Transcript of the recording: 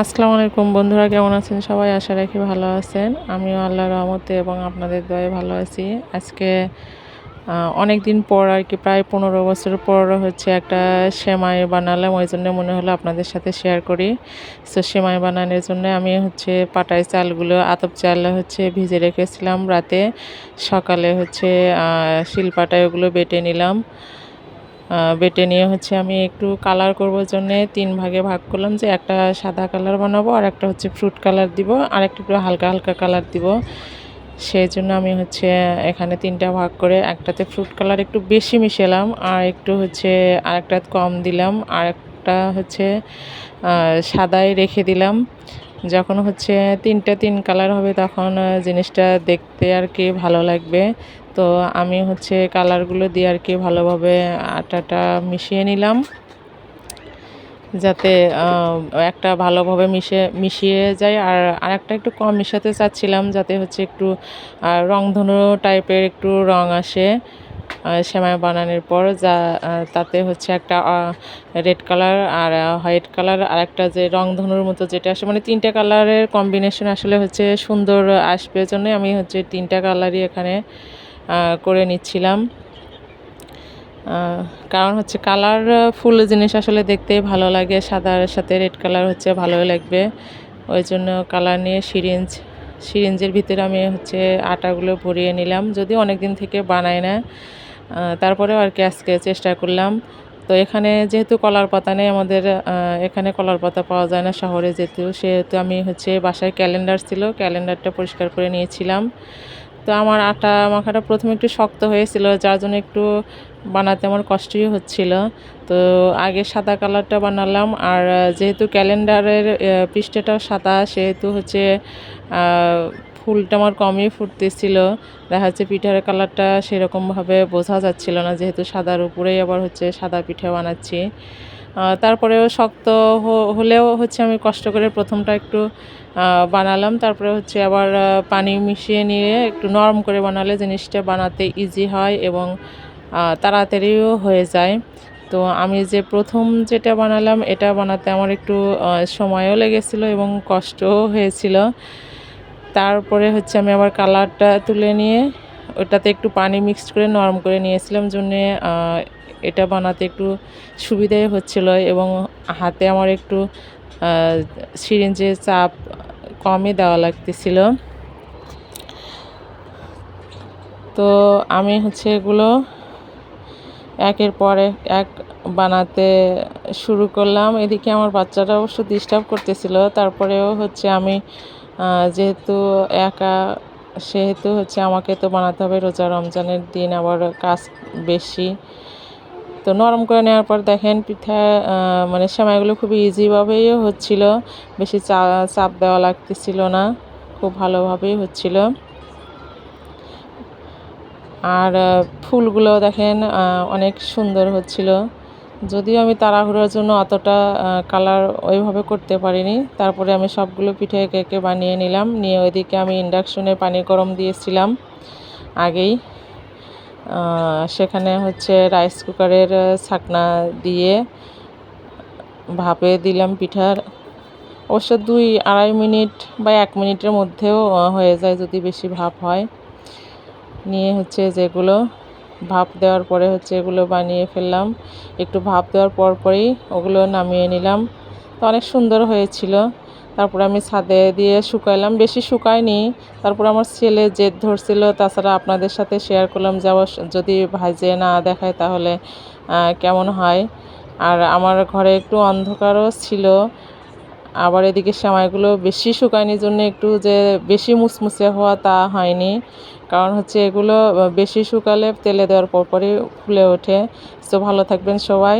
আসসালামু আলাইকুম বন্ধুরা, কেমন আছেন সবাই? আশা রাখি ভালো আছেন। আমিও আল্লাহর রহমতে এবং আপনাদের দয়ে ভালো আছি। আজকে অনেক দিন পর আর কি, প্রায় পনেরো বছর পর হচ্ছে একটা সেমাই বানালাম, ওই জন্য মনে হলো আপনাদের সাথে শেয়ার করি। তো সেমাই বানানোর জন্য আমি হচ্ছে পাটাই চালগুলো, আতপ চাল হচ্ছে ভিজে রেখেছিলাম রাতে। সকালে হচ্ছে শিলপাটায় ওগুলো বেটে নিলাম। বেটে নিয়ে হচ্ছে আমি একটু কালার করবার জন্যে তিন ভাগে ভাগ করলাম যে একটা সাদা কালার বানাবো আর একটা হচ্ছে ফ্রুট কালার দিব, আর একটা একটু হালকা হালকা কালার দিব। সেই জন্য আমি হচ্ছে এখানে তিনটা ভাগ করে একটাতে ফ্রুট কালার একটু বেশি মিশালাম, আর একটু হচ্ছে আরেকটা কম দিলাম, আর একটা হচ্ছে সাদাই রেখে দিলাম। যখন হচ্ছে তিনটা তিন কালার হবে তখন জিনিসটা দেখতে আর কি ভালো লাগবে। তো আমি হচ্ছে কালারগুলো দিয়ে আর কি ভালোভাবে আটাটা মিশিয়ে নিলাম। যাতে একটা ভালোভাবে মিশে, মিশিয়ে যায়। আর আরেকটা একটু কম মিশাতে চাচ্ছিলাম যাতে হচ্ছে একটু রংধনু টাইপের একটু রং আসে সেমাই বানানোর পর। যা তাতে হচ্ছে একটা রেড কালার আর হোয়াইট কালার আর একটা যে রংধনুর মতো যেটা আসে। মানে তিনটা কালারের কম্বিনেশন আসলে হচ্ছে সুন্দর আসবে জন্য আমি হচ্ছে তিনটা কালারই এখানে করে নিচ্ছিলাম। কারণ হচ্ছে কালার ফুল জিনিস আসলে দেখতে ভালো লাগে। সাদার সাথে রেড কালার হচ্ছে ভালোই লাগবে। ওই জন্য কালার নিয়ে সিরিঞ্জ, সিরিঞ্জের ভিতরে আমি হচ্ছে আটাগুলো ভরিয়ে নিলাম। যদি অনেক দিন থেকে বানাই না। তারপরেও আর কি আজকে চেষ্টা করলাম। তো এখানে যেহেতু কলার পাতা নেই, আমাদের এখানে কলার পাতা পাওয়া যায় না শহরে যেহেতু। সেহেতু আমি হচ্ছে বাসায় ক্যালেন্ডার ছিল, ক্যালেন্ডারটা পরিষ্কার করে নিয়েছিলাম। তো আমার আটা মাখাটা প্রথমে একটু শক্ত হয়েছিল, যার জন্য একটু বানাতে আমার কষ্টই হচ্ছিল। তো আগে সাদা কালারটা বানালাম, আর যেহেতু ক্যালেন্ডারের পৃষ্ঠটাও সাদা, সেহেতু হচ্ছে ফুলটা আমার কমই ফুটতেছিল। দেখা যাচ্ছে পিঠার কালারটা সেরকমভাবে বোঝা যাচ্ছিল না, যেহেতু সাদার উপরেই আবার হচ্ছে সাদা পিঠা বানাচ্ছি। তারপরেও শক্ত হলেও হচ্ছে আমি কষ্ট করে প্রথমটা একটু বানালাম। তারপরে হচ্ছে আবার পানি মিশিয়ে নিয়ে একটু নরম করে বানালে জিনিসটা বানাতে ইজি হয় এবং তাড়াতাড়িও হয়ে যায়। তো আমি যে প্রথম যেটা বানালাম, এটা বানাতে আমার একটু সময়ও লেগেছিলো এবং কষ্টও হয়েছিল। তারপরে হচ্ছে আমি আবার কালারটা তুলে নিয়ে ওটাতে একটু পানি মিক্সড করে নরম করে নিয়েছিলাম জন্যে এটা বানাতে একটু সুবিধাই হচ্ছিল এবং হাতে আমার একটু সিরিঞ্জের চাপ কমই দেওয়া লাগতেছিল। তো আমি হচ্ছে এগুলো একের পর এক বানাতে শুরু করলাম। এদিকে আমার বাচ্চাটা অবশ্য ডিস্টার্ব করতেছিল, তারপরেও হচ্ছে আমি যেহেতু একা সেহেতু হচ্ছে আমাকে তো বানাতে হবে রোজা রমজানের দিন, আবার কাজ বেশি। তো নরম করে নেওয়ার পর দেখেন পিঠা মানে সেমাইগুলো খুবই ইজিভাবেই হচ্ছিল। বেশি চা, চাপ দেওয়া লাগতেছিল না, খুব ভালোভাবেই হচ্ছিল। আর ফুলগুলো দেখেন অনেক সুন্দর হচ্ছিল। যদিও আমি তাড়াহুড়োর জন্য অতটা কালার ওইভাবে করতে পারিনি। তারপরে আমি সবগুলো পিঠে একে একে বানিয়ে নিলাম। নিয়ে ওইদিকে আমি ইন্ডাকশনে পানি গরম দিয়েছিলাম আগেই। সেখানে হচ্ছে রাইস কুকারের ছাকনা দিয়ে ভাপে দিলাম পিঠার অবশ্য দুই আড়াই মিনিট বা এক মিনিটের মধ্যেও হয়ে যায় যদি বেশি ভাপ হয়। নিয়ে হচ্ছে যেগুলো ভাপ দেওয়ার পরে হচ্ছে এগুলো বানিয়ে ফেললাম। একটু ভাপ দেওয়ার পর পরেই ওগুলো নামিয়ে নিলাম। তো অনেক সুন্দর হয়েছিল। তারপর আমি ছাদে দিয়ে শুকাইলাম। বেশি শুকায়নি। তারপর আমার ছেলে জেদ ধরছিল। তাছাড়া আপনাদের সাথে শেয়ার করলাম যে যদি ভাজে না দেখায় তাহলে কেমন হয়? আর আমার ঘরে একটু অন্ধকারও ছিল। আবার এদিকে সেমাইগুলো বেশি শুকায়নি জন্য একটু যে বেশি মুচমুচে হওয়া তা হয়নি। কারণ হচ্ছে এগুলো বেশি শুকালে তেলে দেওয়ার পরপরই ফুলে ওঠে। তো ভালো থাকবেন সবাই।